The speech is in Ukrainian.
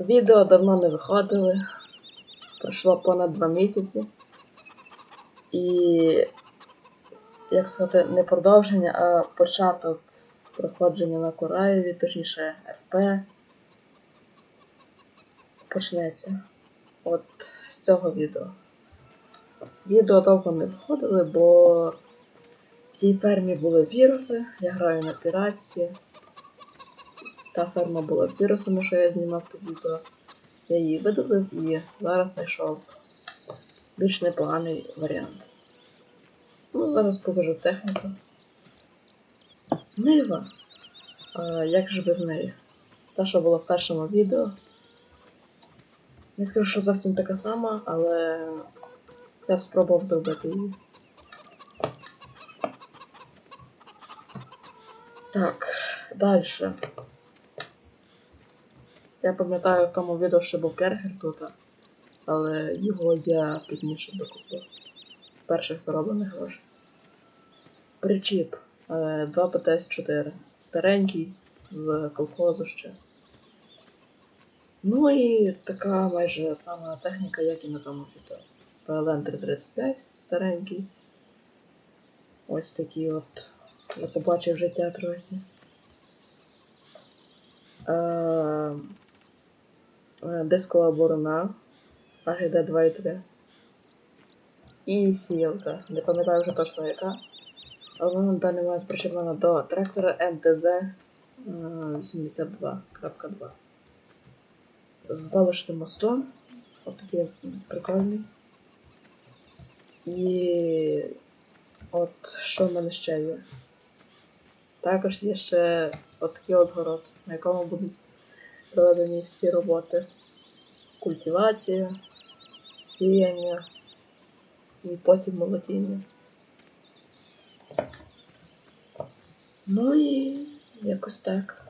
Відео давно не виходили. Пройшло понад два місяці. І, як сказати, не продовження, а початок проходження на Кураєві, точніше РП. Почнеться. От з цього відео. Відео довго не виходили, бо в тій фермі були віруси, я граю на піратці. Та ферма була з вірусами, що я знімав те відео. Я її видалив і зараз знайшов більш непоганий варіант. Ну, зараз покажу техніку. Нива. А, як же без неї? Та, що була в першому відео. Не скажу, що зовсім така сама, але я спробував зробити її. Так, далі. Я пам'ятаю в тому відео, що був кергер тут, але його я пізніше докупив. З перших зароблених грошей. Причіп е, 2 ПТС 4. Старенький з колхозу ще. Ну і така майже сама техніка, як і на тому відео. PLN 335 старенький. Ось такий от. Я побачив життя трохи. Е, е, Дискова борона АГД 2.3. І сіялка. Не пам'ятаю вже точно яка. Але вона на даний момент причеплена до трактора МТЗ е, 82.2. З балочним мостом. От такий прикольний. І от що в мене ще є. Також є ще от такий от на якому будуть проведені всі роботи. Культивація, сіяння і потім молодіння. Ну і якось так.